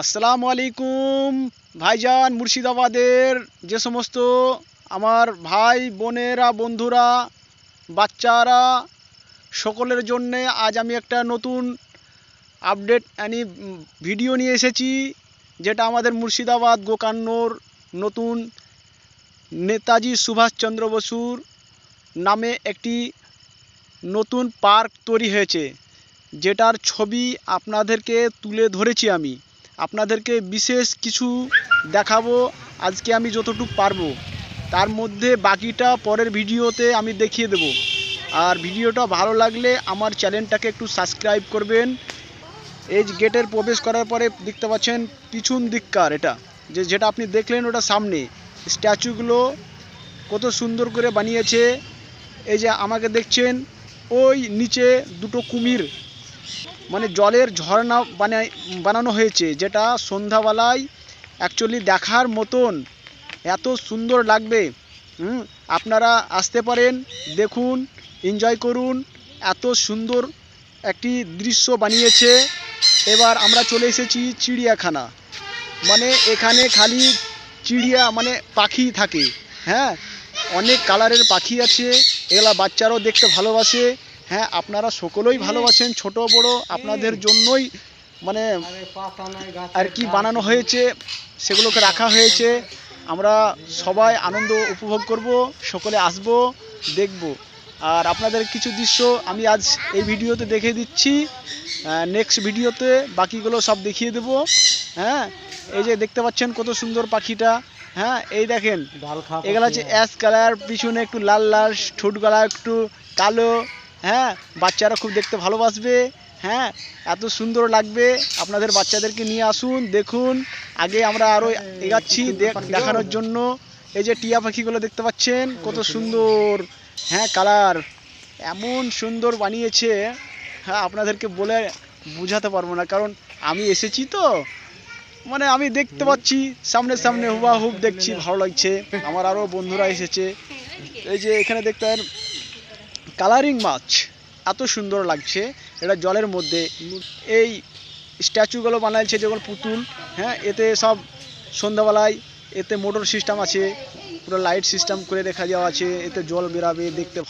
আসসালামু আলাইকুম, ভাইজান মুর্শিদাবাদের যে সমস্ত আমার ভাই, বোনেরা, বন্ধুরা, বাচ্চারা, সকলের জন্যে আজ আমি একটা নতুন আপডেট আনি ভিডিও নিয়ে এসেছি, যেটা আমাদের মুর্শিদাবাদ গোকান্নর নতুন নেতাজি সুভাষচন্দ্র বসুর নামে একটি নতুন পার্ক তৈরি হয়েছে, যেটার ছবি আপনাদেরকে তুলে ধরেছি আমি। আপনাদেরকে বিশেষ কিছু দেখাবো, আজকে আমি যতটুকু পারব। তার মধ্যে বাকিটা পরের ভিডিওতে আমি দেখিয়ে দেব। আর ভিডিওটা ভালো লাগলে আমার চ্যানেলটাকে একটু সাবস্ক্রাইব করবেন। এই গেটের প্রবেশ করার পরে দেখতে পাচ্ছেন পিছন দিককার এটা। যে যেটা আপনি দেখলেন ওটা সামনে। স্ট্যাচুগুলো কত সুন্দর করে বানিয়েছে। এই যে আমাকে দেখছেন, ওই নিচে দুটো কুমির। মানে জলের ঝর্ণা বানায় বানানো হয়েছে, যেটা সন্ধ্যাবেলায় অ্যাকচুয়ালি দেখার মতন এত সুন্দর লাগবে। হুম? আপনারা আসতে পারেন, দেখুন এনজয় করুন, এত সুন্দর একটি দৃশ্য বানিয়েছে। এবার আমরা চলে এসেছি চিড়িয়াখানা। মানে এখানে খালি চিড়িয়া মানে পাখি থাকে হ্যাঁ? অনেক কালারের পাখি আছে এগুলা বাচ্চারাও দেখতে ভালোবাসে। হ্যাঁ আপনারা সকলেই ভালোবাসেন ছোট বড় আপনাদের জন্যই মানে আর কি বানানো হয়েছে সেগুলোকে রাখা হয়েছে। আমরা সবাই আনন্দ উপভোগ করব সকলে আসব দেখব। আর আপনাদের কিছু দৃশ্য আমি আজ এই ভিডিওতে দেখিয়ে দিচ্ছি। নেক্সট ভিডিওতে বাকিগুলো সব দেখিয়ে দেব। হ্যাঁ এই যে দেখতে পাচ্ছেন কত সুন্দর পাখিটা। হ্যাঁ এই দেখেন এগুলো হচ্ছে অ্যাশ কালার পিছনে একটু লাল লাল ঠোঁটগলা একটু কালো। হ্যাঁ বাচ্চারা খুব দেখতে ভালোবাসবে হ্যাঁ এত সুন্দর লাগবে। আপনাদের বাচ্চাদেরকে নিয়ে আসুন দেখুন। আগে আমরা আরও এগাচ্ছি দেখ- দেখানোর জন্য। এই যে টিয়া পাখিগুলো দেখতে পাচ্ছেন কত সুন্দর হ্যাঁ কালার। এমন সুন্দর বানিয়েছে হ্যাঁ আপনাদেরকে বলে বোঝাতে পারব না কারণ আমি এসেছি তো। মানে আমি দেখতে পাচ্ছি সামনে সামনে হুবা হুব দেখছি ভালো লাগছে। আমার আরও বন্ধুরা এসেছে। এই যে এখানে দেখতে কালারিং মাছ। এত সুন্দর লাগছে। এটা জলের মধ্যে। এই স্ট্যাচুগুলো বানাইছে যেগুলো পুতুল হ্যাঁ এতে সব সন্ধ্যাবেলায় এতে মোটর সিস্টেম আছে, পুরো লাইট সিস্টেম করে রেখা যাওয়া আছে, এতে জল বেরাবে, দেখতে ভালো